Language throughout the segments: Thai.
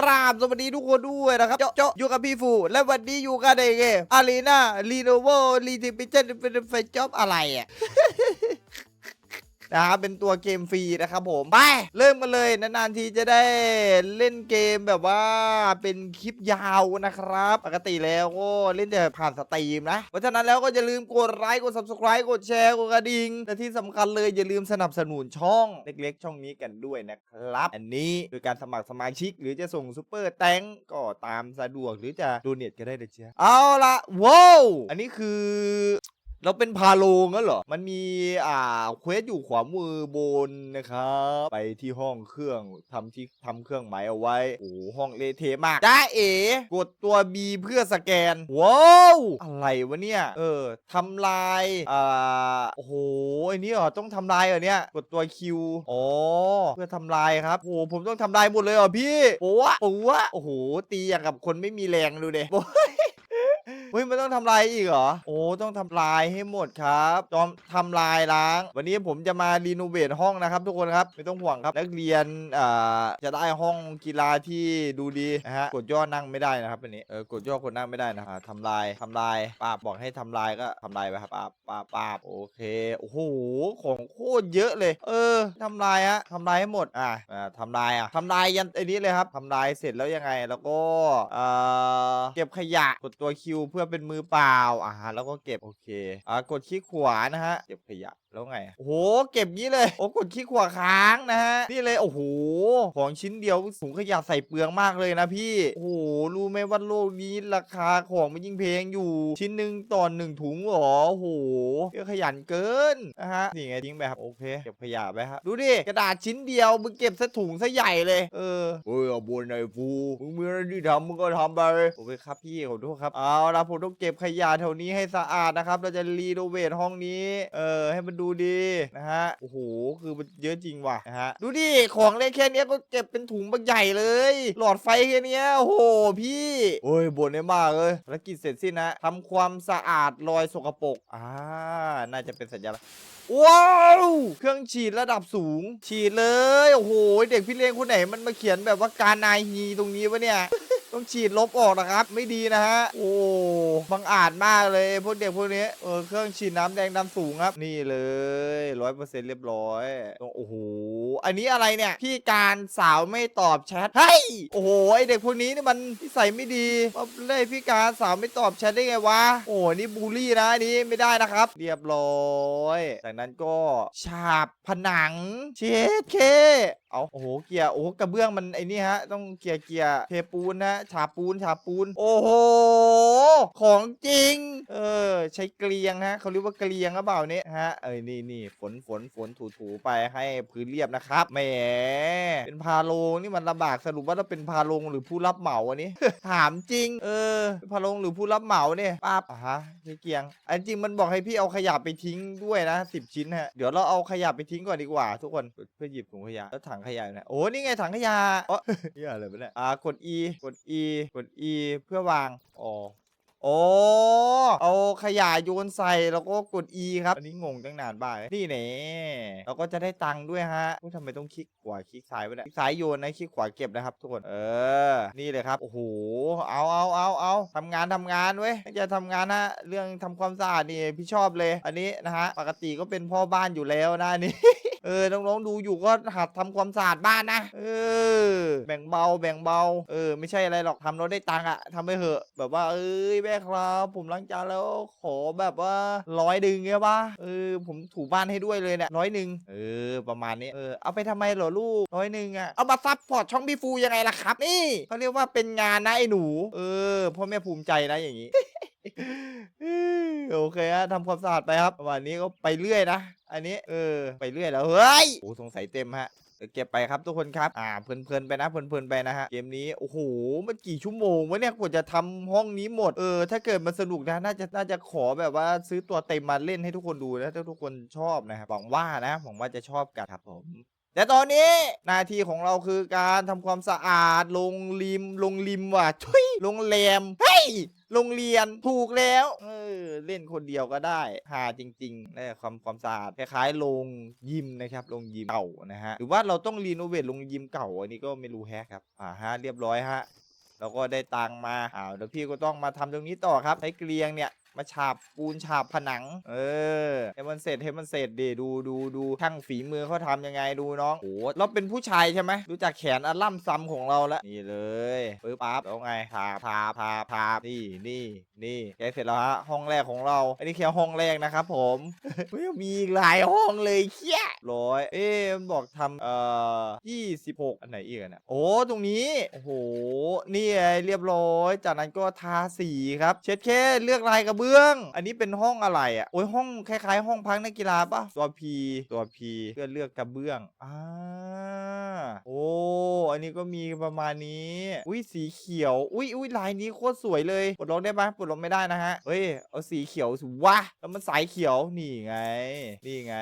กราบสวัสดีทุกคนด้วยนะครับ เจาะเจาะอยู่กับพี่ฟู และวันนี้อยู่กันในเกมอารีนารีโนโวรีทิปิเจนเป็นไฟจ็อบอะไรอะ นะครับเป็นตัวเกมฟรีนะครับผมไปเริ่มกันเลยนานๆทีจะได้เล่นเกมแบบว่าเป็นคลิปยาวนะครับ ปกติแล้วก็เล่นแต่ผ่านสตรีมนะ เพราะฉะนั้นแล้วก็อย่าลืมกดไลค์กด subscribe กดแชร์กดกระดิ่งและที่สำคัญเลยอย่าลืมสนับสนุนช่องเล็กๆ ช่องนี้กันด้วยนะครับ อันนี้โดยการสมัครสมาชิก หรือจะส่งซูเปอร์แตงก็ตามสะดวกหรือจะดูเน็ตก็ได้เลยเชียเอาละว้าวอันนี้คือ เราเป็นพาโลงั้นเหรอ มันมีอ่าเควสอยู่ขวามือบนนะครับ ไปที่ห้องเครื่องทำที่ทำเครื่องหมายเอาไว้ โอ้ห้องเลเทมากจ้าเอ๋กดตัว B เพื่อสแกน ว้าว อะไรวะเนี่ย เออทำลาย อ่า โอ้โหไอ้นี่เหรอ ต้องทำลายเหรอเนี่ย กดตัว Q อ๋อ เพื่อทำลายครับ โอ้ผมต้องทำลายหมดเลยเหรอพี่ โอ้วโอ้วโอ้โห ตีอย่างกับคนไม่มีแรงดูเด็ เฮ้ยมันต้องทำลายอีกเหรอ โอ้ต้องทำลายให้หมดครับจอมทำลายล้าง วันนี้ผมจะมารีโนเวทห้องนะครับทุกคนครับไม่ต้องห่วงครับ นักเรียนอ่าจะได้ห้องกีฬาที่ดูดีนะฮะกดย่อนั่งไม่ได้นะครับอันนี้เออกดย่อกดนั่งไม่ได้นะอ่าทำลายทำลายปาบบอกให้ทำลายก็ทำลายไปครับปาบปาบปาบโอเคโอ้โหของโคตรเยอะเลย เออทำลายฮะทำลายให้หมดอ่าอ่าทำลายอะทำลายยันไอ้นี้เลยครับทำลายเสร็จแล้วยังไงแล้วก็เอ่อเก็บขยะกดตัวคิวเพื่อเป็นมือเปล่าอ่าแล้วก็เก็บโอเคอ่ากดคลิกขวานะฮะเก็บขยะแล้วไง โอ้โห เก็บงี้เลย โอ้กดคลิกขวาค้างนะฮะ นี่เลย โอ้โห ของชิ้นเดียวถุงขยะใส่เปลืองมากเลยนะพี่ โอ้โห รู้ไหมว่าโลกนี้ราคาของมันยิ่งแพงอยู่ ชิ้นหนึ่งต่อหนึ่งถุงเหรอ โอ้โหเยอะขยันเกินนะฮะ นี่ไงทิ้งไปครับ โอเค เก็บขยะไปครับ ดูดิ กระดาษชิ้นเดียวมึงเก็บซะถุงซะใหญ่เลย เออ เฮ้ยเอาบนไอ้ฟูมึงมีอะไรที่ทำมึงก็ทำไป โอเคครับพี่ขอโทษครับ เอาละผมต้องเก็บขยะแถวนี้ให้สะอาดนะครับ เราจะรีโนเวทห้องนี้ เออ ให้มันดูดีนะฮะโอ้โหคือมันเยอะจริงว่ะนะฮะดูดิของเล็กแค่นี้ก็เก็บเป็นถุงบักใหญ่เลย หลอดไฟแค่นี้โอ้โหพี่โอ้ยบ่นได้มากเลยภารกิจเสร็จสิ้นนะทำความสะอาดรอยสกปรกอ่าน่าจะเป็นสัญลักษณ์ว้าวเครื่องฉีดระดับสูง ฉีดเลยโอ้โหเด็กพี่เลี้ยงคนไหนมันมาเขียนแบบว่าการนายฮีตรงนี้วะเนี่ย ต้องฉีดลบออกนะครับ ไม่ดีนะฮะ โอ้บังอาจมากเลยพวกเด็กพวกนี้เออเครื่องฉีดน้ำแดงดำสูงครับ นี่เลยร้อยเปอร์เซ็นต์เรียบร้อยโอ้โหอันนี้อะไรเนี่ย พี่การสาวไม่ตอบแชทเฮ้ยโอ้โหไอเด็กพวกนี้นี่มันนิสัยไม่ดีมาเล่พี่การสาวไม่ตอบแชทได้ไงวะโอ้นี่บูลลี่นะอันนี้ไม่ได้นะครับ เรียบร้อยจากนั้นก็ฉาบผนังเชดเคเอาโอ้โหเกียร์โอ้โหกระเบื้องมันไอ้นี่ฮะต้องเกียร์เกียร์เทปูนนะฉาบปูนฉาบปูน โอ้โห ของจริง เออ ใช้เกลียงฮะเขาเรียกว่าเกลียงหรือเปล่าเนี่ยฮะ เอ้ยนี่นี่ฝนฝนฝนถูถูๆไปให้พื้นเรียบนะครับ แหม เป็นพาโลงนี่มันลำบากสรุปว่าเราเป็นพาโลงหรือผู้รับเหมาอันนี้ ถามจริง เออเป็นพาโลงหรือผู้รับเหมาเนี่ยป้าบอะฮะใช้เกลียง อันจริงมันบอกให้พี่เอาขยะไปทิ้งด้วยนะสิบชิ้นฮะ เดี๋ยวเราเอาขยะไปทิ้งก่อนดีกว่า ทุกคน เพื่อหยิบถุงขยะ แล้วถังขยะอยู่ไหนะโอ้นี่ไงถังขยะอ๋อนี่อะไรวะเนี่ยอ่ากด E กด E กด E เพื่อวาง อ๋อ โอ้เอาขยะโยนใส่แล้วก็กด E ครับ อันนี้งงตั้งนานบ้างนี่เน่เราก็จะได้ตังค์ด้วยฮะอุ๊ยทำไมต้องคลิกขวาคลิกซ้ายวะเนี่ยคลิกซ้ายโยนนะคลิกขวาเก็บนะครับทุกคน เออ นี่เลยครับ โอ้โห เอาเอาเอาเอาทำงานทำงานเว้ยจะทำงานนะเรื่องทำความสะอาดนี่พี่ชอบเลย อันนี้นะฮะ ปกติก็เป็นพ่อบ้านอยู่แล้วนะอันนี่เออ น้องๆดูอยู่ก็หัดทำความสะอาดบ้านนะ เออ แบ่งเบา แบ่งเบา เออ ไม่ใช่อะไรหรอกทำเราได้ตังค์อะทำไปเถอะ แบบว่า เอ้ยแม่ครับ ผมล้างจานแล้วขอแบบว่าร้อยดึงเงี้ยปะเออผมถูบ้านให้ด้วยเลยเนี่ยร้อยหนึ่งเออ ประมาณนี้เออเอาไปทำไมเหรอลูกร้อยหนึ่งอะเอามาซับพอร์ตช่องพี่ฟูยังไงล่ะครับ นี่เขาเรียกว่าเป็นงานนะไอ้หนู เออพ่อแม่ภูมิใจนะอย่างนี้โอเคฮะทำความสะอาดไปครับประมาณนี้ก็ไปเรื่อยนะ อันนี้เออไปเรื่อยแล้ว เฮ้ยโอ้สงสัยเต็มฮะ เดี๋ยวเก็บไปครับทุกคนครับ อ่าเพลินๆไปนะเพลินๆไปนะฮะเกมนี้โอ้โหมันกี่ชั่วโมงวะเนี่ยกว่าจะทำห้องนี้หมดเออถ้าเกิดมันสนุกนะน่าจะน่าจะขอแบบว่าซื้อตัวเต็มมาเล่นให้ทุกคนดูนะถ้าทุกคนชอบนะครับหวังว่านะหวังว่าจะชอบกันครับผม แต่ตอนนี้หน้าที่ของเราคือการทำความสะอาดโรงริมโรงริมว่ะชุยโรงแรมเฮ้ยโรงเรียนถูกแล้วเออเล่นคนเดียวก็ได้หาจริงๆนะความความสะอาดคล้ายๆโรงยิมนะครับโรงยิมเก่านะฮะหรือว่าเราต้องรีโนเวทโรงยิมเก่าอันนี้ก็ไม่รู้แฮะครับอ่าฮะเรียบร้อยฮะแล้วก็ได้ตังมาอ้าวเดี๋ยวพี่ก็ต้องมาทำตรงนี้ต่อครับใช้เกลียงเนี่ย มาฉาบปูนฉาบผนัง เออให้มันเสร็จให้มันเสร็จดิดูดูดูช่างฝีมือเขาทำยังไงดูน้องโอ้เราเป็นผู้ชายใช่ไหมดูจากแขนอันล่ำซ้ำของเราแล้วนี่เลยปึ๊บปั๊บแล้วไงทาทาทาทานี่นี่นี่แกเสร็จแล้วฮะห้องแรกของเรา อันนี้แค่ห้องแรกนะครับผมเฮ้ยมีอีกหลายห้องเลยเคี้ยร้อยเอ๊ะมันบอกทำเอ่อยี่สิบหกอันไหนอีกอะเนี่ยโอ้ตรงนี้โอ้โหนี่ไงเรียบร้อย จากนั้นก็ทาสีครับ เช็ดแค่เลือกลายกระเบื้อง อันนี้เป็นห้องอะไรอะโอ้ยห้องคล้ายๆ ห้องพักนักกีฬาปะตัวพีตัวพีเพื่อเลือกกระเบื้องอ่าโอ้อันนี้ก็มีประมาณนี้ อุ้ยสีเขียว อุ้ยอุ้ยลายนี้โคตรสวยเลยปลดล็อกได้ปะปลดล็อกไม่ได้นะฮะเฮ้ยเอาสีเขียวสวะแล้วมันสายเขียวนี่ไง นี่ไง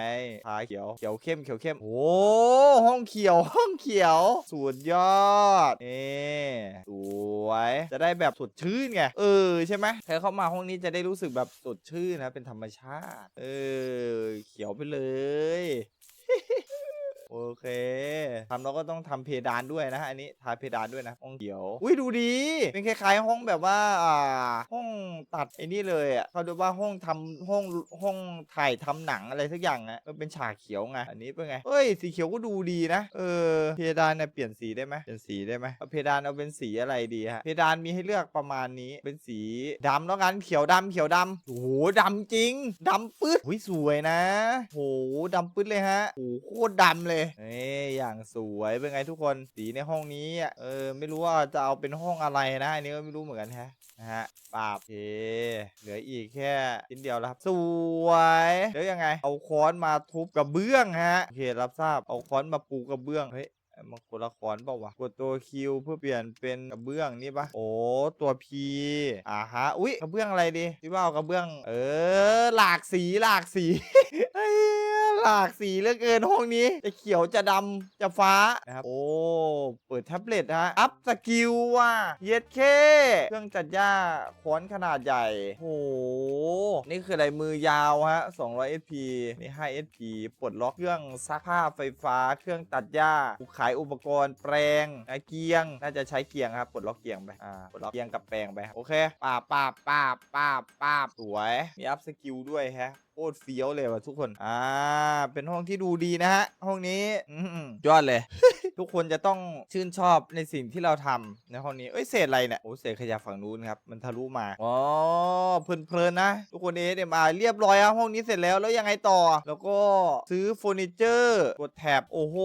ทาเขียวเขียวเข้มเขียวเข้มโอ้ห้องเขียวห้องเขียวสุดยอดนี่สวยจะได้แบบสดชื่นไงเออใช่ไหมใครเข้ามาห้องนี้จะได้รู้สึกแบบสดชื่นนะ เป็นธรรมชาติ เออ เขียวไปเลย โอเคทำเราก็ต้องทำเพดานด้วยนะฮะอันนี้ทาเพดานด้วยนะห้องเขียวอุ้ยดูดี เป็นคล้ายๆ ห้องแบบว่าอ่าห้องตัดไอ้นี่เลยอะเขาดูว่าห้องทำห้องห้องถ่ายทำหนังอะไรสักอย่างอะมันเป็นฉากเขียวไงอันนี้เป็นไงเอ้ยสีเขียวก็ดูดีนะเออเพดานเนี่ยเปลี่ยนสีได้ไหมเปลี่ยนสีได้ไหมเอาเพดานเอาเป็นสีอะไรดีฮะเพดานมีให้เลือกประมาณนี้เป็นสีดำแล้วกันเขียวดำเขียวดำโอ้โหดำจริงดำปึ๊ดอุ้ยสวยนะโอ้โหดำปึ๊ดเลยฮะโอ้โหโคตรดำเลยเอ้ยอย่างสวยเป็นไงทุกคนสีในห้องนี้อะเออไม่รู้ว่าจะเอาเป็นห้องอะไรนะอันนี้ก็ไม่รู้เหมือนกันฮะนะฮะปราบเพเหลืออีกแค่ชิ้นเดียวแล้วครับสวยแล้วยังไง เอาค้อนมาทุบกระเบื้องฮะโอเครับทราบเอาค้อนมาปูกระเบื้องเฮ้ยมันคนละค้อนเปล่าวะ กดตัวคิวเพื่อเปลี่ยนเป็นกระเบื้องนี่ปะโอ้ ตัวพีอ่าฮะ อุ๊ยกระเบื้องอะไรดีพี่ว่าเอากระเบื้อง เออ หลากสีหลากสีเฮ้ย หลากสีเหลือเกินห้องนี้ จะเขียวจะดำจะฟ้านะครับ โอ้ เปิดแท็บเล็ตฮะ อัพสกิลว่ะเย็ดเคเครื่องจัดหญ้าค้อนขนาดใหญ่โหนี่คืออะไรมือยาวฮะ 200 SP นี่5 SP ปลดล็อกเครื่องซักผ้าไฟฟ้า เครื่องตัดหญ้าขายอุปกรณ์แปรงอะเกียง น่าจะใช้เกียงครับ ปลดล็อกเกียงไป อ่า ปลดล็อกเกียงกับแปรงไป โอเคป้าบป้าบป้าบป้าบป้าบสวย มีอัพสกิลด้วยฮะ คตรเฟี้ยวเลยว่ะทุกคน อ่า เป็นห้องที่ดูดีนะฮะ ห้องนี้อืมยอดเลย ทุกคนจะต้องชื่นชอบในสิ่งที่เราทำในห้องนี้ เอ้ย เศษอะไรเนี่ย โอ้ เศษขยะฝั่งนู้นครับ มันทะลุมา อ๋อ เพลินๆนะ ทุกคนเอเดมาเรียบร้อยครับ ห้องนี้เสร็จแล้ว แล้วยังไงต่อ แล้วก็ซื้อเฟอร์นิเจอร์ กดแท็บ โอ้โห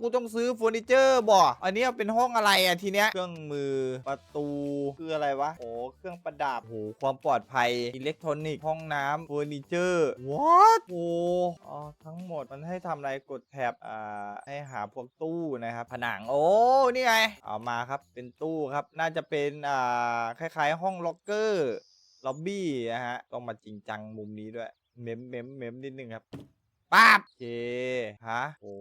กูต้องซื้อเฟอร์นิเจอร์บ่ อันนี้เป็นห้องอะไรอะทีเนี้ย เครื่องมือ ประตู คืออะไรวะ โอ้ เครื่องประดับโอ้ความปลอดภัย อิเล็กทรอนิกส์ ห้องน้ำเฟอร์นิเจอร์ what โอ้อ๋อทั้งหมดมันให้ทำอะไรกดแท็บอ่าให้หาพวกตู้นะครับ ผนังโอ้นี่ไง เอามาครับเป็นตู้ครับ น่าจะเป็นอ่าคล้ายๆ ห้องล็อกเกอร์ล็อบบี้นะฮะต้องมาจริงจังมุมนี้ด้วย เมมเมมเมมนิดนึงครับ ป๊าบโอเคฮะโอ้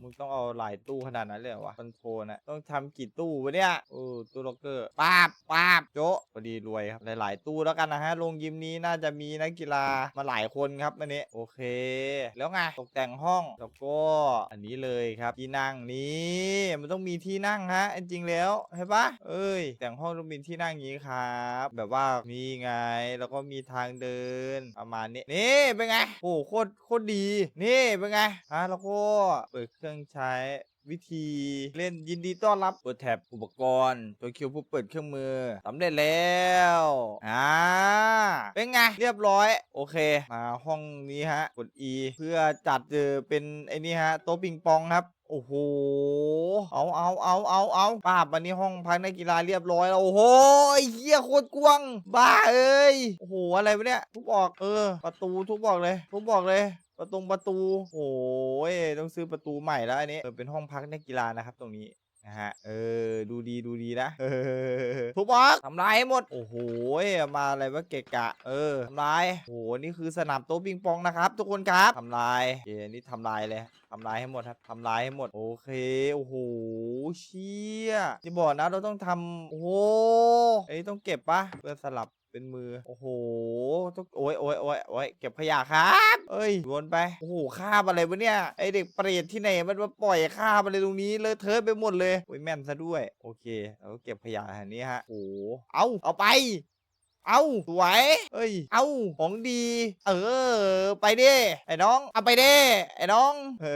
มึงต้องเอาหลายตู้ขนาดนั้นเลยเหรอวะคอนโทรนะต้องทำกี่ตู้วะเนี่ยโอ้ตู้ล็อกเกอร์ป๊าบป๊าบโจะพอดีรวยครับหลายๆตู้แล้วกันนะฮะโรงยิมนี้น่าจะมีนักกีฬามาหลายคนครับอันนี้โอเค แล้วไงตกแต่งห้องแล้วก็อันนี้เลยครับที่นั่งนี้มันต้องมีที่นั่งฮะจริงๆแล้วเห็นปะเอ้ย แต่งห้องต้องมีที่นั่งอย่างนี้ครับ แบบว่ามีไงแล้วก็มีทางเดินประมาณนี้นี่เป็นไงโอ้โคตรโคตรดีนี่เป็นไงฮะแล้วก็เปิดเครื่องใช้วิธีเล่นยินดีต้อนรับเปิดแท็บอุปกรณ์ตัวคิวผู้เปิดเครื่องมือสำเร็จแล้วอ่าเป็นไงเรียบร้อย โอเค มาห้องนี้ฮะ กด E เพื่อจัดเจอเป็นไอ้นี่ฮะ โต๊ะปิงปองครับโอ้โห เอาเอาเอาเอาเอาป้าบวันนี้ห้องพักนักกีฬาเรียบร้อยแล้ว โอ้โหไอ้เฮียโคตรกว้าง บ้าเอ้ย โอ้โห อะไรวะเนี่ย ทุบออก เออ ประตูทุบออกเลย ทุบออกเลย ประตูประตูโอ้ยต้องซื้อประตูใหม่แล้วอันนี้เออเป็นห้องพักนักกีฬานะครับ ตรงนี้นะฮะเออดูดีดูดีนะเออทุบบอกทำลายให้หมด โอ้โหมาอะไรวะเกะกะ เออทำลายโอ้โหนี่คือสนามโต๊ะปิงปองนะครับ ทุกคนครับทำลายโอเคนี่ทำลายเลยทำลายให้หมดครับทำลายให้หมด โอเคโอ้โหเชี่ยที่บอกนะเราต้องทำโอ้โห อ้ยต้องเก็บปะเพื่อสลับเป็นมือ โอ้โหต้องโอ้ยโอ้ยโอ้ยโอ้ยเก็บขยะครับเอ้ยวนไป โอ้โหคาบอะไรวะเนี่ย ไอเด็กเปรตที่ไหนมันมาปล่อยคาบอะไรตรงนี้เลอะเทอะไปหมดเลยโอ้ยแม่นซะด้วย โอเคเราก็เก็บขยะแถวนี้ฮะ โอ้โหเอาเอาไป เอาสวยเอ้ย เอาของดี เออ ไปเดิไอ้น้อง เอาไปเดิไอ้น้อง เอ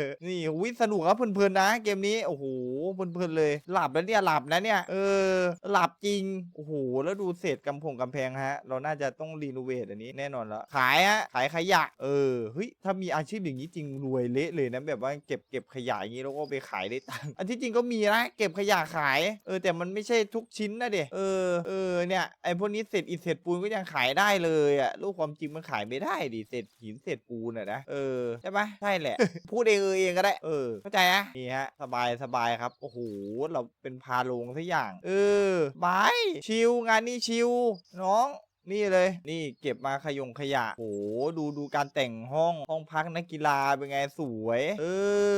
อ นี่วิสนุกครับเพลินๆนะ เกมนี้ โอ้โห เพลินๆเลย หลับแล้วเนี่ย หลับนะเนี่ย เออ หลับจริง โอ้โห แล้วดูเศษกำพงกำแพงฮะ เราน่าจะต้องรีโนเวทอันนี้แน่นอนล้วขายฮะ ขายขยะ เออ เฮ้ย ถ้ามีอาชีพอย่างนี้จริงรวยเละเลยนะ แบบว่าเก็บเก็บขยะอย่างนี้แล้วก็ไปขายได้ตังค์ อันที่จริงก็มีนะ เก็บขยะขาย เออ แต่มันไม่ใช่ทุกชิ้นนะเด็เออ เออ เนี่ย ไอพวกนี้เศษอิฐเศษปูนก็ยังขายได้เลยอะลูกความจริงมันขายไม่ได้ดิเศษหินเศษปูนอะนะเออใช่ปะใช่แหละ พูดเองเออเองก็ได้ เออเข้าใจนะนี่ฮะสบายสบายครับโอ้โหเราเป็นพาลงสักอย่าง เออบายชิลงานนี้ชิลน้อง นี่เลย นี่เก็บมาขยงขยะโหดูดูการแต่งห้องห้องพักนักกีฬาเป็นไงสวย เอ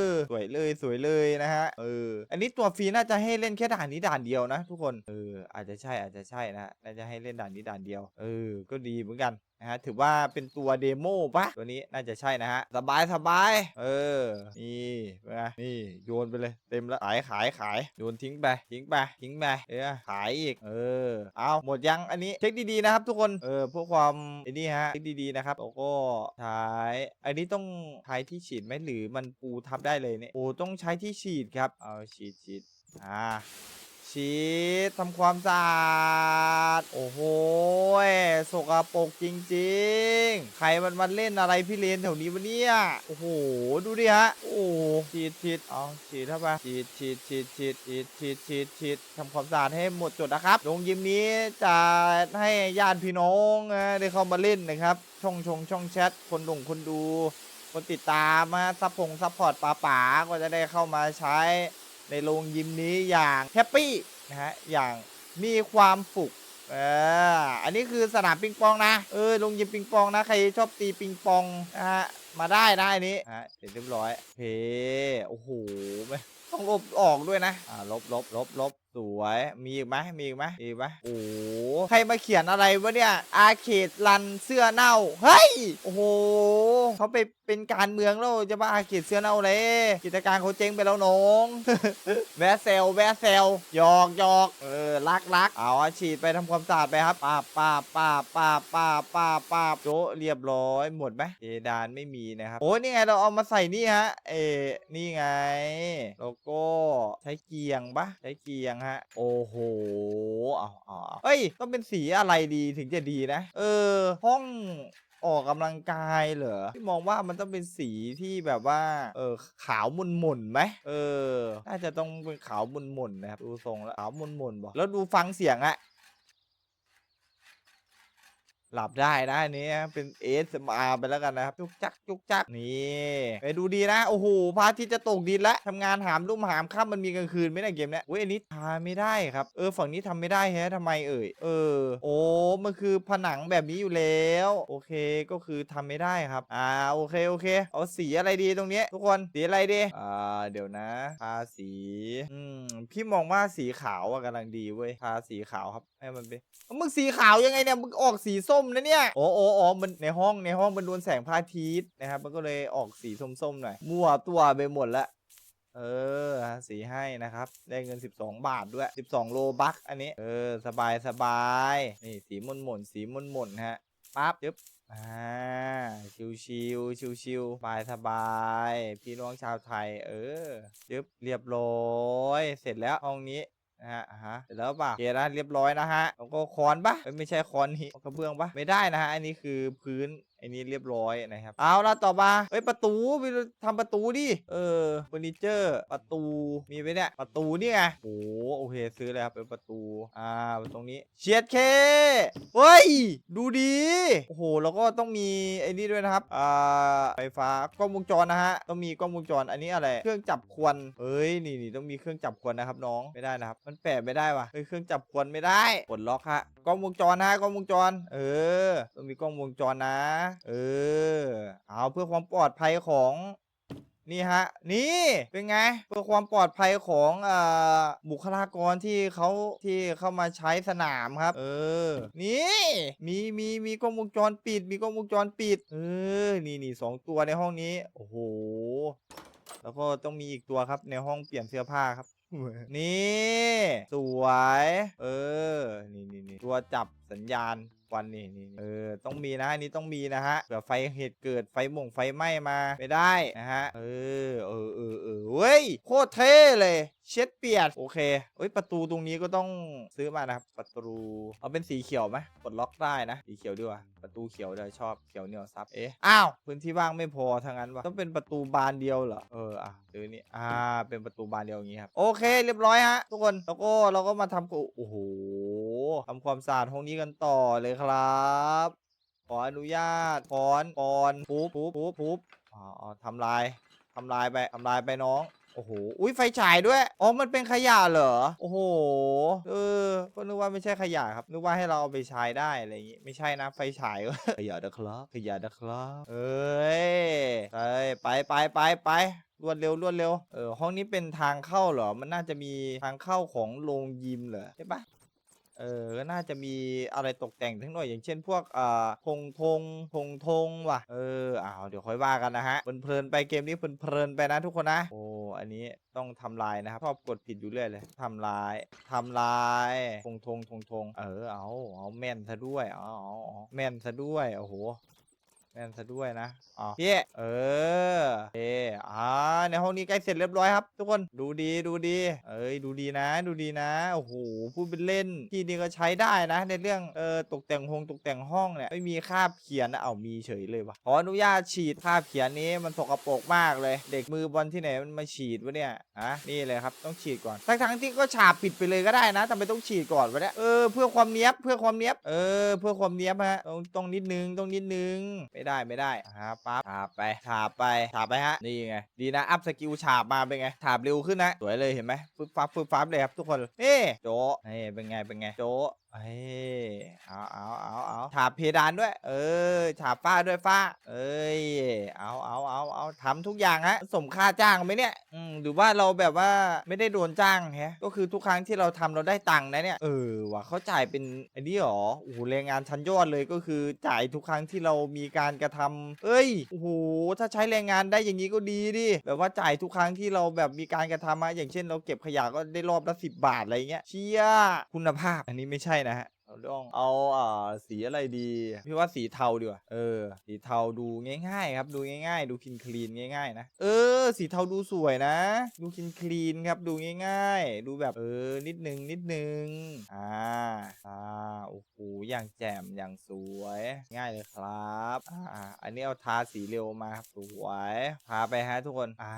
อ สวยเลยสวยเลยนะฮะเออ อันนี้ตัวฟรีน่าจะให้เล่นแค่ด่านนี้ด่านเดียวนะ ทุกคนเอออาจจะใช่อาจจะใช่นะฮะน่าจะให้เล่นด่านนี้ด่านเดียว เออ ก็ดีเหมือนกัน นะฮะถือว่าเป็นตัวเดโมปะตัวนี้น่าจะใช่นะฮะ สบายสบายเออ นี่นไงนี่โยนไปเลย เต็มแล้วขายขายขายโยนทิ้งไปทิ้งไปทิ้งไปเออขายอีก เออ เอาหมดยังอันนี้เช็คดีๆนะครับทุกคนเออเพื่อความไอ้นี่ฮะเช็คดีๆนะครับแล้วก็ใช้อันนี้ต้องใช้ที่ฉีดไหมหรือมันปูทับได้เลยเนี่ยโอ้ต้องใช้ที่ฉีดครับเอาฉีดฉีดอ่า ฉีดทำความสะอาด โอ้โหสกปรกจริงๆ ใครมันมาเล่นอะไรพี่เลนแถวนี้วะเนี่ย โอ้โห ดูดิฮะ โอ้ฉีดฉีดเอาฉีดเข้าไปฉีดฉีดฉีดฉีดฉีดฉีดฉีดฉีดทำความสะอาดให้หมดจดนะครับลงยิมนี้จะให้ญาติพี่น้องได้เข้ามาเล่นนะครับ ช่องชงช่องแชท คนดงคนดู คนติดตามมาซัพพงซัพพอร์ตป๋าป๋าๆก็จะได้เข้ามาใช้ ในโรงยิมนี้อย่างแฮปปี้นะฮะอย่างมีความสุขเอออันนี้คือสนามปิงปองนะ เออโรงยิมปิงปองนะ ใครชอบตีปิงปองนะฮะ มาได้นะอันนี้ฮะเสร็จเรียบร้อยเฮโอ้โหไม่ ต้องลบออกด้วยนะอ่าลบลบลบลบสวย มีอีกไหมมีอีกไหมมีอีกไหมโอ้โหใครมาเขียนอะไรวะเนี่ย อาเขตรันเสื้อเน่า เฮ้ย โอ้โหเขาไปเป็นการเมืองแล้วจะมาอาเขตเสื้อเน่าเลย กิจการเขาเจ๊งไปแล้วน้องแวะเซลแวะเซลหยอกหยอกเออรักรักเอาอะฉีดไปทำความสะอาดไปครับป้าป้าป้าป้าป้าป้าป้าโจเรียบร้อยหมดไหมเอดานไม่มีนะครับ โอ้ยนี่ไงเราเอามาใส่นี่ฮะ เอนี่ไงแล้วก็ใช้เกียงปะใช้เกียงฮะ โอ้โหเอาเอาเอาเอ้ย ต้องเป็นสีอะไรดีถึงจะดีนะ เออ ห้องออกกำลังกายเหรอพี่มองว่ามันต้องเป็นสีที่แบบว่า เออขาวมุนมุนๆไหมเออ น่าจะต้องเป็นขาวมุนมุนๆนะครับ ดูทรงแล้วขาวมุนมุนๆบอกแล้วดูฟังเสียงอะ หลับได้นะอันนี้เป็นเอสมาไปแล้วกันนะครับจุกจักจุกจักนี่ไปดูดีนะโอ้โหพระอาทิตย์จะตกดินแล้วทำงานหามรุ่มหามค่ำมันมีกลางคืนไหมเนะเกมเนี้ยเว้ยอันนี้ทาไม่ได้ครับเออฝั่งนี้ทำไม่ได้แฮะทำไมเอ่ยเออโอ้มันคือผนังแบบนี้อยู่แล้ว โอเคก็คือทำไม่ได้ครับอ่าโอเคโอเค เอาสีอะไรดีตรงเนี้ยทุกคนสีอะไรดีอ่าเดี๋ยวนะทาสีอืมพี่มองว่าสีขาวอะกำลังดีเว้ยทาสีขาวครับให้มันเป็นมึงสีขาวยังไงเนี่ยมึงออกสีส้มนะเนี่ยโอ้โอ้โอ้มันในห้องในห้องมันโดนแสงพระอาทิตย์นะครับ มันก็เลยออกสีส้มๆหน่อยมั่วตัวไปหมดละเออสีให้นะครับ ได้เงิน 12 บาทด้วย 12 โลบัคอันนี้ เออ สบายสบายนี่สีมนหม่นสีมนหม่นฮะปั๊บยึบอ่าชิวชิวชิวชิวๆสบายสบาย พี่น้องชาวไทย เออยึบเรียบร้อย เสร็จแล้วห้องนี้ นะฮะอ่าฮะเสร็จแล้วป่ะโอเคนะเรียบร้อยนะฮะแล้วก็คอนปะเอ้ยไม่ใช่คอนนี่กระเบื้องปะไม่ได้นะฮะอันนี้คือพื้น ไอ้นี้เรียบร้อยนะครับ เอาละต่อมาเอ้ยประตูไปทำประตูดิ เออเฟอร์นิเจอร์ ประตู มีไหมเนี่ย ประตูนี่ไงโอ้โอเคซื้อเลยครับเป็นประตู อ่าตรงนี้เชียดเคเฮ้ย ดูดี โอ้โห แล้วก็ต้องมีไอ้นี่ด้วยนะครับ อ่า ไฟฟ้ากล้องวงจรนะฮะ ต้องมีกล้องวงจร อันนี้อะไร เครื่องจับควันเอ้ย นี่นี่ต้องมีเครื่องจับควันนะครับน้อง ไม่ได้นะครับ มันแปะไม่ได้ว่ะเฮ้ยเครื่องจับควันไม่ได้ ปลดล็อกฮะ กล้องวงจรนะกล้องวงจร เออ ต้องมีกล้องวงจรนะเออ เอาเพื่อความปลอดภัยของนี่ฮะ นี่เป็นไง เพื่อความปลอดภัยของอ่าบุคลากรที่เขาที่เข้ามาใช้สนามครับ เออ นี่มีมีมีกล้องวงจรปิด มีกล้องวงจรปิด เออ นี่นี่สองตัวในห้องนี้ โอ้โห แล้วก็ต้องมีอีกตัวครับในห้องเปลี่ยนเสื้อผ้าครับ นี่ สวย เออ นี่นี่นี่ตัวจับสัญญาณค วันนี่นี่เออต้องมีนะอันนี้ต้องมีนะฮะเผื่อไฟเหตุเกิดไฟหม่งไฟไหม้มาไม่ได้นะฮะเออเออเออเออเว้ยโคตรเท่เลย เช็ดเปียดโอเคเอ้ยประตูตรงนี้ก็ต้องซื้อมานะครับประตูเอาเป็นสีเขียวไหมกดล็อกได้นะสีเขียวดีกว่าประตูเขียวเลยชอบเขียวเหนียวซับเอ๊ะอ้าวพื้นที่ว่างไม่พอทางนั้นวะต้องเป็นประตูบานเดียวเหรอเอออะซื้อนี่อ่าเป็นประตูบานเดียวอย่างงี้ครับโอเค เรียบร้อยฮะทุกคนแล้วก็เราก็มาทำกูโอ้โหทำความสะอาดห้องนี้กันต่อเลยครับขออนุญาตถอนก่อนปุ๊บปุ๊บปุ๊บปุ๊บอ๋ออ๋อทำลายทำลายไปทำลายไปน้อง โอ้โห อุ้ยไฟฉายด้วย อ๋อ มันเป็นขยะเหรอ โอ้โห เออ ก็นึกว่าไม่ใช่ขยะครับ นึกว่าให้เราเอาไปใช้ได้อะไรอย่างงี้ ไม่ใช่นะ ไฟฉายขยะนะครับ ขยะนะครับ เอ้ยเอ้ย ไปไปไปไปรวดเร็วรวดเร็ว เออ ห้องนี้เป็นทางเข้าเหรอ มันน่าจะมีทางเข้าของโรงยิมเหรอใช่ปะ เออก็น่าจะมีอะไรตกแต่งทั้งหน่อยอย่างเช่นพวกเอ่อธงธงธงธงว่ะ เอออ้าวเดี๋ยวค่อยว่ากันนะฮะเพลินๆไปเกมนี้เพลินๆไปนะทุกคนนะ โอ้อันนี้ต้องทำลายนะครับชอบกดผิดอยู่เรื่อยเลยทำลายทำลายธงธงธงธงเออเอาเอาแม่นซะด้วยเอาเอาเอาแม่นซะด้วยโอ้โห แม่นซะด้วยนะอ๋อพี่เออเอออ่าในห้องนี้ใกล้เสร็จเรียบร้อยครับ ทุกคนดูดีดูดี เอ้ยดูดีนะ ดูดีนะโอ้โหพูดเป็นเล่นที่นี่ก็ใช้ได้นะ ในเรื่องเออตกแต่งห้องตกแต่งห้องเนี่ยไม่มีคาบเขียนนะเอามีเฉยเลยวะขออนุญาตฉีดคาบเขียนนี้มันสกปรกมากเลย เด็กมือบอลที่ไหนมันมาฉีดวะเนี่ยอะนี่เลยครับต้องฉีดก่อนทั้งทั้งที่ก็ฉาบปิดไปเลยก็ได้นะทำไมต้องฉีดก่อนวะเนี่ยเออเพื่อความเนี้ยบเพื่อความเนี้ยบเออ เพื่อความเนี้ยบฮะต้องต้องนิดนึงต้องนิดนึงไม่ได้ไม่ได้อ่าปั๊บฉาบไปฉาบไปฉาบไปฮะนี่ไงดีนะอัพสกิลฉาบมาเป็นไงฉาบเร็วขึ้นนะสวยเลยเห็นไหมฟึบฟับฟึบฟับเลยครับทุกคนนี่โจะนี่เป็นไงเป็นไงโจะเฮ้ยเอาเอาเอาเอาฉาบเพดานด้วย เออฉาบฝ้าด้วยฝ้า เอ้ย เอาเอาเอาเอาทำทุกอย่างฮะ สมค่าจ้างไหมเนี่ย อืมหรือว่าเราแบบว่าไม่ได้โดนจ้างแฮะ ก็คือทุกครั้งที่เราทำเราได้ตังค์นะเนี่ย เออว่ะเขาจ่ายเป็นไอ้นี่หรอ โอ้โหแรงงานชั้นยอดเลยก็คือจ่ายทุกครั้งที่เรามีการกระทำเอ้ย โอ้โห ถ้าใช้แรงงานได้อย่างนี้ก็ดีดิ แบบว่าจ่ายทุกครั้งที่เราแบบมีการกระทำมาอย่างเช่น เราเก็บขยะก็ได้รอบละสิบาทอะไรเงี้ย เชี่ยคุณภาพ อันนี้ไม่ใช่นะฮะเราต้องเอาอ่าสีอะไรดีพี่ว่าสีเทาดีกว่าเออ สีเทาดูง่ายๆครับดูง่ายๆ ดูคลีนคลีนง่ายๆนะเออ สีเทาดูสวยนะ ดูคลีนคลีนครับดูง่ายๆ ดูแบบเออนิดนึงนิดนึงอ่าอ่าโอย่างแจ่มอย่างสวย ง่ายเลยครับอ่าอันนี้เอาทาสีเร็วมาครับสวยพาไปฮะทุกคนอ่า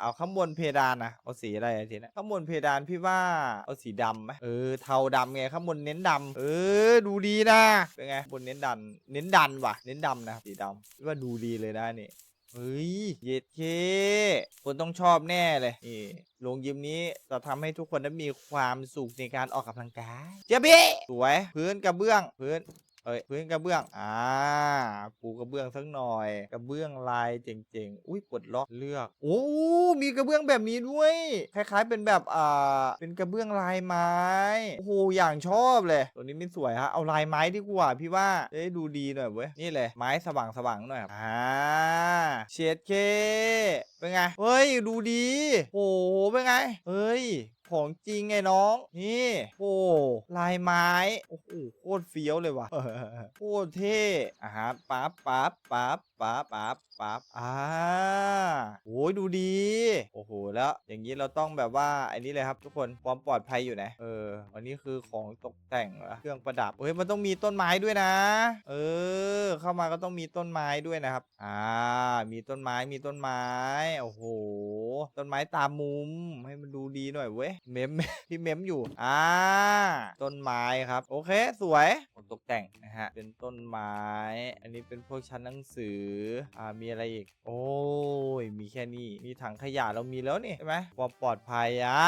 เอาข้างบนเพดานนะเอาสีอะไรทีนะข้างบนเพดานพี่ว่าเอาสีดำไหมเออเทาดำไงข้างบนเน้นดำเออดูดีนะเป็นไงบนเน้นดัน เน้นดันว่ะ เน้นดำนะสีดำว่าดูดีเลยนะนี่ เฮ้ย เย็ดเคคนต้องชอบแน่เลยนี่หลวงยิมนี้จะทำให้ทุกคนได้มีความสุขในการออกกำลังกาย เจ๊บี้สวย พื้นกระเบื้อง พื้น เอ้ยพื้นกระเบื้อง อ่า ปูกระเบื้องสักหน่อย กระเบื้องลายเจ๋งๆ อุ้ยปลดล็อกเลือก โอ้มีกระเบื้องแบบนี้ด้วย คล้ายๆเป็นแบบอ่า เป็นกระเบื้องลายไม้ โอ้โห อย่างชอบเลย ตัวนี้ไม่สวยฮะ เอาลายไม้ดีกว่าพี่ว่าจะได้ดูดีหน่อยเว้ย นี่เลย ไม้สว่างๆหน่อยอ่า เชดเค เป็นไง เฮ้ย ดูดี โอ้โห เป็นไง เฮ้ย ของจริงไงน้อง นี่โอ้ลายไม้ โอ้โหโคตรเฟี้ยวเลยว่ะโคตรเท่อะฮะปั๊บปั๊บปั๊บปั๊บปั๊บปั๊บอ่าโอ้ยดูดี โอ้โห แล้วอย่างนี้เราต้องแบบว่าอ้นี้เลยครับทุกคนความปลอดภัยอยู่ไหนเออ อันนี้คือของตกแต่งเหรอเครื่องประดับเฮ้ยมันต้องมีต้นไม้ด้วยนะ เออ เข้ามาก็ต้องมีต้นไม้ด้วยนะครับ อ่า มีต้นไม้มีต้นไม้ โอ้โห ต้นไม้ตามมุมให้มันดูดีหน่อยเว้ยเมม พี่เมมอยู่ อ่า ต้นไม้ครับ โอเค สวยของตกแต่งนะฮะ เป็นต้นไม้ อันนี้เป็นพวกชั้นหนังสือ อ่า มีอะไรอีก โอ้ย มีแค่นี้ มีถังขยะเรามีแล้วนี่ใช่ไหมความปลอดภัย อ่า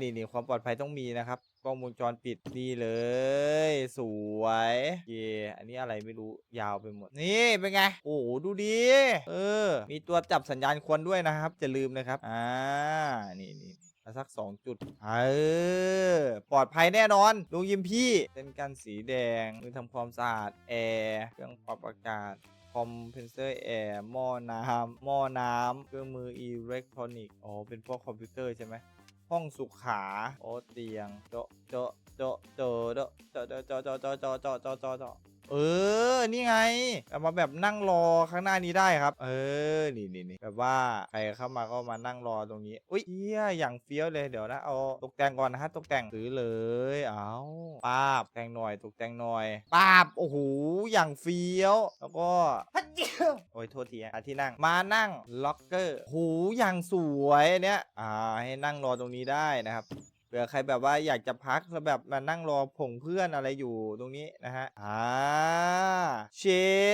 นี่นี่ความปลอดภัยต้องมีนะครับกล้องวงจรปิดนี่เลย สวยเย่อันนี้อะไรไม่รู้ยาวไปหมด นี่เป็นไง โอ้โหดูดี เออ มีตัวจับสัญญาณควันด้วยนะครับ จะลืมนะครับ อ่า นี่นี่เอา สักสองจุด เออ ปลอดภัยแน่นอน ลุงยิมพี่ เป็นกันสีแดงมือทำความสะอาด แอร์เครื่องปรับอากาศคอมเพนเซอร์แอร์หม้อน้ำหม้อน้ำเครื่องมืออิเล็กทรอนิกส์อ๋อ เป็นพวกคอมพิวเตอร์ใช่ไหมห้องสุขาโอ้เตียง โจะโจะโจะโจะโจะโจะโจะโจะโจะโจะโจ เออ นี่ไงเอามาแบบนั่งรอข้างหน้านี้ได้ครับ เออ นี่นี่นี่แบบว่าใครเข้ามาก็มานั่งรอตรงนี้ อุ้ยเฮียอย่างเฟี้ยวเลย เดี๋ยวนะ เอาตกแต่งก่อนนะฮะ ตกแต่งซื้อเลย เอาปาบแต่งหน่อย ตกแต่งหน่อยปาบ โอ้โห อย่างเฟี้ยว แล้วก็โอ้ยโทษทีอะที่นั่ง มานั่ง ล็อกเกอร์โหอย่างสวยอันเนี้ยอ่า ให้นั่งรอตรงนี้ได้นะครับ เผื่อใครแบบว่าอยากจะพักแล้วแบบมานั่งรอผงเพื่อนอะไรอยู่ตรงนี้นะฮะอ่าเช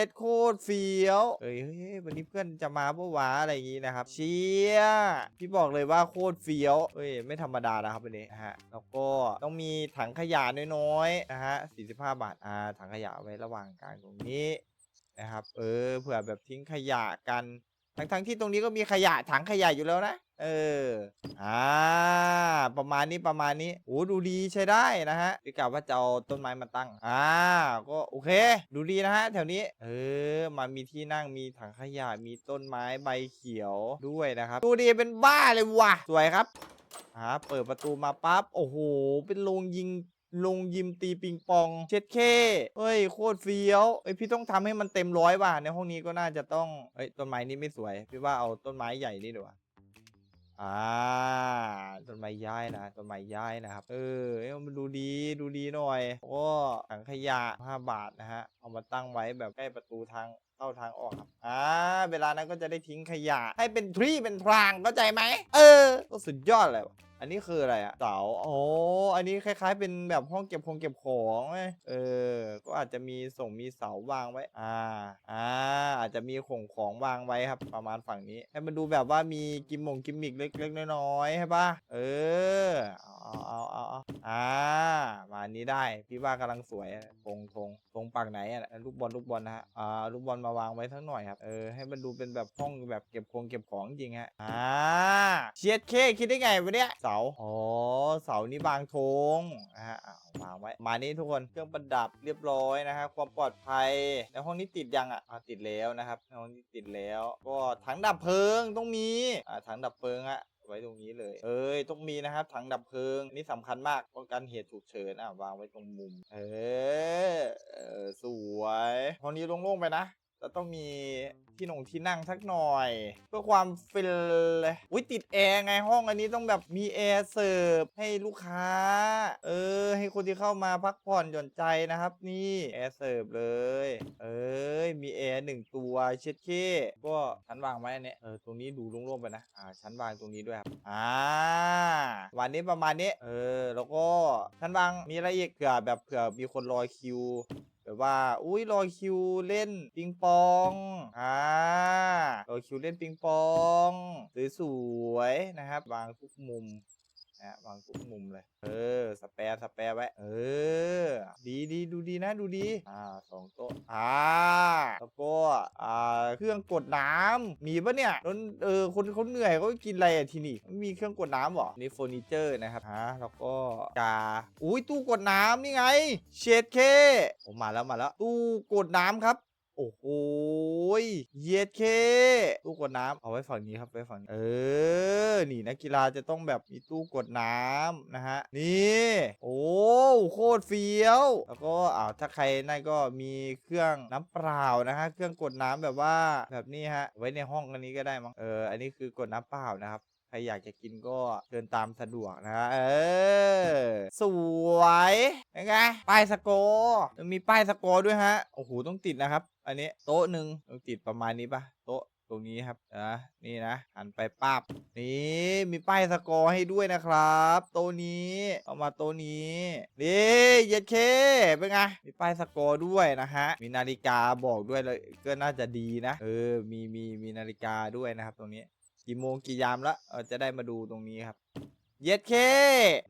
ดโคตรเฟี้ยวเอ้ยเฮ้ยวันนี้เพื่อนจะมาปะวะอะไรอย่างงี้นะครับ เชียพี่บอกเลยว่าโคตรเฟี้ยวเอ้ยไม่ธรรมดานะครับวันนี้นะฮะแล้วก็ต้องมีถังขยะน้อยๆนะฮะ45 บาทอ่าถังขยะไว้ระหว่างกลางตรงนี้นะครับ เออเผื่อแบบทิ้งขยะกัน ทั้งทั้งที่ตรงนี้ก็มีขยะถังขยะอยู่แล้วนะ เออ อ่า ประมาณนี้ประมาณนี้ โอ้ดูดีใช้ได้นะฮะพี่กะว่าจะเอาต้นไม้มาตั้ง อ่า ก็โอเค ดูดีนะฮะแถวนี้ เออ มามีที่นั่งมีถังขยะมีต้นไม้ใบเขียวด้วยนะครับ ดูดีเป็นบ้าเลยว่ะ สวยครับอ่าเปิดประตูมาปั๊บ โอ้โห เป็นโรงยิง ลงยิมตีปิงปอง เช็ดเคเฮ้ยโคตรเฟี้ยวเอ้ยพี่ต้องทำให้มันเต็มร้อยว่ะในห้องนี้ก็น่าจะต้องเอ้ยต้นไม้นี้ไม่สวย พี่ว่าเอาต้นไม้ใหญ่นี่ดีกว่าอ่าต้นไม้ย้ายนะต้นไม้ย้ายนะครับ เออเอ้มันดูดีดูดีหน่อยก็ถังขยะ 5 บาทนะฮะเอามาตั้งไว้แบบใกล้ประตูทางเข้าทางออกครับอ่าเวลานั้นก็จะได้ทิ้งขยะ ให้เป็นทรีเป็นพรางเข้าใจไหมเออก็สุดยอดเลยว่ะอันนี้คืออะไรอะเสาโอ้อันนี้คล้าย ๆ เป็นแบบห้องเก็บของเก็บของไหมเออ ก็อาจจะมีส่งมีเสาวางไว้ อ่า อ่า อาจจะมีของของวางไว้ครับ ประมาณฝั่งนี้ ให้มันดูแบบว่ามีกิมมงกิมมิกเล็กๆน้อยๆใช่ปะเออ เอาเอาเอาเอาอ่า มาอันนี้ได้ พี่ว่ากำลังสวยธงธงธงปากไหนอะลูกบอลลูกบอลนะฮะ อ่า ลูกบอลมาวางไว้ทั้งหน่อยครับ เออ ให้มันดูเป็นแบบห้องแบบเก็บของเก็บของจริงฮะ อ่า เชียดเคคิดได้ไงวะเนี่ยเสาอ๋อเสานี่บางธงนะฮะอะวางไว้มานี่ทุกคนเครื่องประดับเรียบร้อยนะฮะความปลอดภัยในห้องนี้ติดยังอะติดแล้วนะครับในห้องนี้ติดแล้ว ก็ถังดับเพลิงต้องมีอ่าถังดับเพลิงฮะไว้ตรงนี้เลย เอ้ย ต้องมีนะครับ ถังดับเพลิง นี่สำคัญมาก ป้องกันเหตุฉุกเฉิน อะ วางไว้ตรงมุม เออเออสวยห้องนี้โล่งๆไปนะ แต่ต้องมีที่หนงที่นั่งสักหน่อย เพื่อความฟิลเลยอุ้ยติดแอร์ไงห้องอันนี้ต้องแบบมีแอร์เสิร์ฟให้ลูกค้า เออ ให้คนที่เข้ามาพักผ่อนหย่อนใจนะครับ นี่แอร์เสิร์ฟเลย เอ้ยมีแอร์หนึ่งตัวเช็ดเคก็ชั้นวางไว้อันเนี้ยเออตรงนี้ดูโล่งๆไปนะอ่าชั้นวางตรงนี้ด้วยครับอ่าวันนี้ประมาณนี้ เออ แล้วก็ชั้นวางมีอะไรอีกเผื่อแบบเผื่อมีคนรอคิว แบบว่า อุ้ยรอคิวเล่นปิงปอง อ่ารอคิวเล่นปิงปอง สวยๆนะครับ วางทุกมุมะวางทุกมุมเลย เออ สแปร์สแปร์ไว้ เออ ดีดีดูดีนะดูดี อ่าสองโต๊ะ อ่า แล้วก็ อ่า เครื่องกดน้ำมีปะเนี่ยแล้วเออ คนเขาเหนื่อยเขากินอะไรอะที่นี่มีเครื่องกดน้ำเหรอ นี่เฟอร์นิเจอร์นะครับ ฮะ แล้วก็กา อุ้ยตู้กดน้ำนี่ไง เชดเคโอ้มาแล้วมาแล้ว ตู้กดน้ำครับ โอ้โหเย็ดเคตู้กดน้ำเอาไว้ฝั่งนี้ครับไว้ฝั่งนี้เออ นี่นักกีฬาจะต้องแบบมีตู้กดน้ำนะฮะ นี่ โอ้โคตรเฟี้ยว แล้วก็อ้าวถ้าใครนั่นก็มีเครื่องน้ำเปล่านะฮะ เครื่องกดน้ำแบบว่าแบบนี้ฮะ ไว้ในห้องอันนี้ก็ได้มั้ง เออ อันนี้คือกดน้ำเปล่านะครับ รอยากจะกินก็เดินตามสะดวกนะฮะเออ สวยยังไงป้ายสโกร์มีป้ายสโกร์ด้วยฮะ โอ้โห ต้องติดนะครับ อันนี้โต๊ะหนึ่งต้องติดประมาณนี้ปะโต๊ะตรงนี้ครับนะนี่นะหันไปปั๊บนี่มีป้ายสกอร์ให้ด้วยนะครับโต๊ะนี้เอามาโต๊ะนี้นี่เย็ดเคเป็นไงมีป้ายสกอร์ด้วยนะฮะมีนาฬิกาบอกด้วยเลยก็น่าจะดีนะ เออมีมีมีนาฬิกาด้วยนะครับตรงนี้ กี่โมงกี่ยามแล้วเออจะได้มาดูตรงนี้ครับ เย็ดเค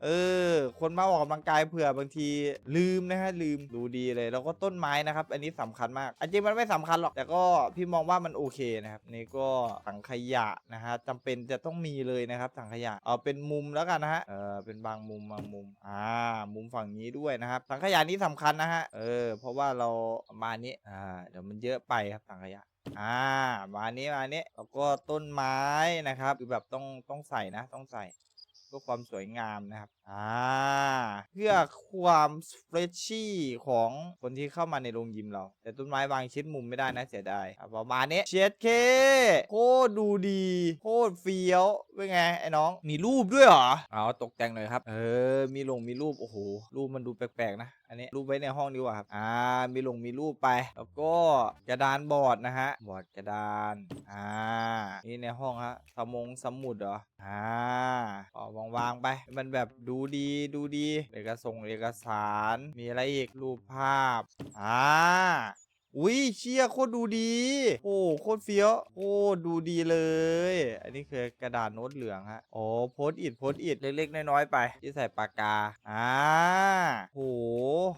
เออ คนมาออกกำลังกายเผื่อบางทีลืมนะฮะลืมดูดีเลย แล้วก็ต้นไม้นะครับ อันนี้สำคัญมากอันจริงมันไม่สำคัญหรอก แต่ก็พี่มองว่ามันโอเคนะครับ นี่ก็ถังขยะนะฮะจำเป็นจะต้องมีเลยนะครับถังขยะเอาเป็นมุมแล้วกันนะฮะเออเป็นบางมุมบางมุม อ่า มุมฝั่งนี้ด้วยนะครับถังขยะนี้สำคัญนะฮะเออเพราะว่าเรามานี้อ่าเดี๋ยวมันเยอะไปครับถังขยะ อ่ามานี้มานี้แล้วก็ต้นไม้นะครับ คือแบบต้องต้องใส่นะ ต้องใส่เพื่อความสวยงามนะครับ อ่า เพื่อความเฟรชชี่ของคนที่เข้ามาในโรงยิมเรา แต่ต้นไม้บางชิ้นมุมไม่ได้นะเสียดายประมาณนี้เชดเคโคตรดูดีโคตรเฟี้ยวเป็นไงไอ้น้อง มีรูปด้วยเหรอ เอาตกแต่งหน่อยครับ เออ มีลงมีรูป โอ้โห รูปมันดูแปลกๆนะอันนี้รูปไว้ในห้องดีกว่าครับ อ่า มีลงมีรูปไป แล้วก็กระดานบอร์ดนะฮะ บอร์ดกระดาน อ่า นี่ในห้องฮะ สมงสมุดเหรอ อ่าเอาวางๆไป มันแบบดูดีดูดี เอกสงเอกสาร มีอะไรอีก รูปภาพ อ่า อุ้ยเชี่ยโคตรดูดี โอ้โคตรเฟี้ยวโอ้ดูดีเลย อันนี้คือกระดาษโน้ตเหลืองฮะโอ้โพสอิดโพสอิดเล็กๆ น้อยๆไป ที่ใส่ปากกาอ่าโห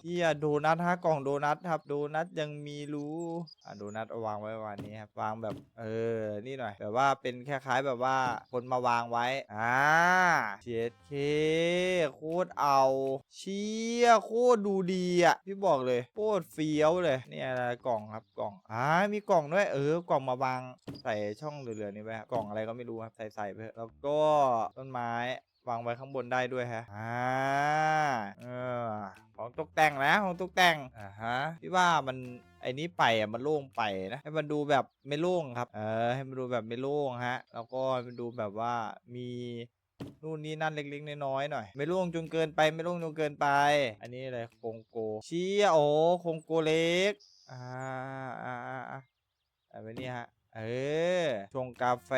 เชี่ยโดนัทฮะกล่องโดนัทครับโดนัทยังมีรู้อ่าโดนัทเอาวางไว้วันนี้ครับวางแบบเออนี่หน่อยแบบว่าเป็นคล้ายๆแบบว่าคนมาวางไว้อ่าเชียเคโคตรเอาเชี่ยโคตรดูดีอะพี่บอกเลยโคตรเฟี้ยวเลยเนี่ยอะกล่องครับกล่องอ่ามีกล่องด้วยเออกล่องมาวางใส่ช่องเหลือๆนี่ไปครับกล่องอะไรก็ไม่รู้ครับใส่ใส่ไปเถอะแล้วก็ต้นไม้วางไว้ข้างบนได้ด้วยฮะ อ่า เออ ของตกแต่งนะของตกแต่ง อ่าฮะ พี่ว่ามันไอ้นี้ไปอะมันโล่งไปนะ ให้มันดูแบบไม่โล่งครับ เออ ให้มันดูแบบไม่โล่งฮะ แล้วก็มันดูแบบว่ามีนู่นนี่นั่นเล็กๆน้อยๆหน่อย ไม่ล่งจนเกินไปไม่ล่งจนเกินไป อันนี้อะไรโคงโกเชี่ยโอ้โคงโกเล็ก อ่าอ่าอ่าอ่าอะไรแบบนี้ฮะ เออ ชงกาแฟ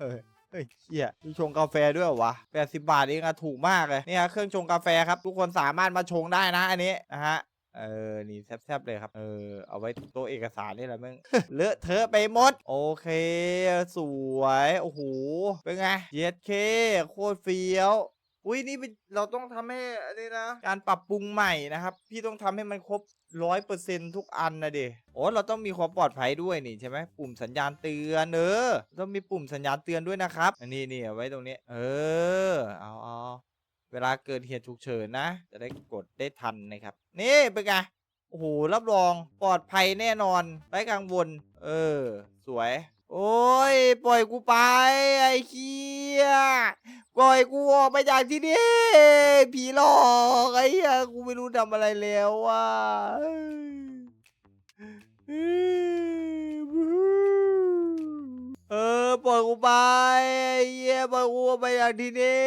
เฮ้ยเฮ้ยเชี่ยมีชงกาแฟด้วยเหรอวะแปดสิบาทเองอะถูกมากเลยเนี่ยเครื่องชงกาแฟครับ ทุกคนสามารถมาชงได้นะ อันนี้นะฮะเออ นี่แซ่บๆเลยครับ เออ เอาไว้โต๊ะเอกสารนี่แหละมึง เลอะเทอะไปหมด โอเค สวย โอ้โห เป็นไง เย็ดเค โคตรเฟี้ยว อุ้ยนี่เป็นเราต้องทำให้อันนี้นะ การปรับปรุงใหม่นะครับ พี่ต้องทำให้มันครบ ร้อยเปอร์เซ็นทุกอันนะเดโอ้เราต้องมีความปลอดภัยด้วยนี่ใช่ไหมปุ่มสัญญาณเตือนเออต้องมีปุ่มสัญญาณเตือนด้วยนะครับ อันนี้นี่เอาไว้ตรงนี้ เออ เอาเอาเวลาเกิดเหตุฉุกเฉินนะ จะได้กดได้ทันนะครับ นี่เป็นไง โอ้โห รับรองปลอดภัยแน่นอนไร้กังวล เออ สวย โอ้ย ปล่อยกูไป ไอ้เคียปล่อยกูออกไปจากที่นี่ ผีหลอกไอ้เหี้ยกูไม่รู้ทำอะไรแล้วว่ะเออปล่อยกูไปไอ้เหี้ยปล่อยกูออกไปจากที่นี่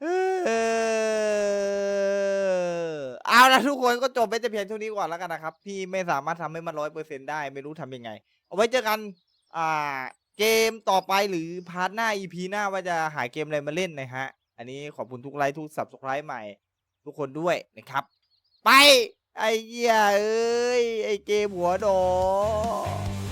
เออเอาละ ทุกคนก็จบไปแต่เพียงเท่านี้ก่อนแล้วกันนะครับ พี่ไม่สามารถทำให้มันร้อยเปอร์เซ็นได้ไม่รู้ทำยังไง เอาไว้เจอกันอ่าเกมต่อไปหรือพาร์ทหน้า EP หน้าว่าจะหาเกมอะไรมาเล่นนะฮะ อันนี้ขอบคุณทุกไลค์ทุกสับสไครต์ใหม่ ทุกคนด้วยนะครับ ไป ไอ้เหี้ยเอ้ย ไอ้เกมหัวดอก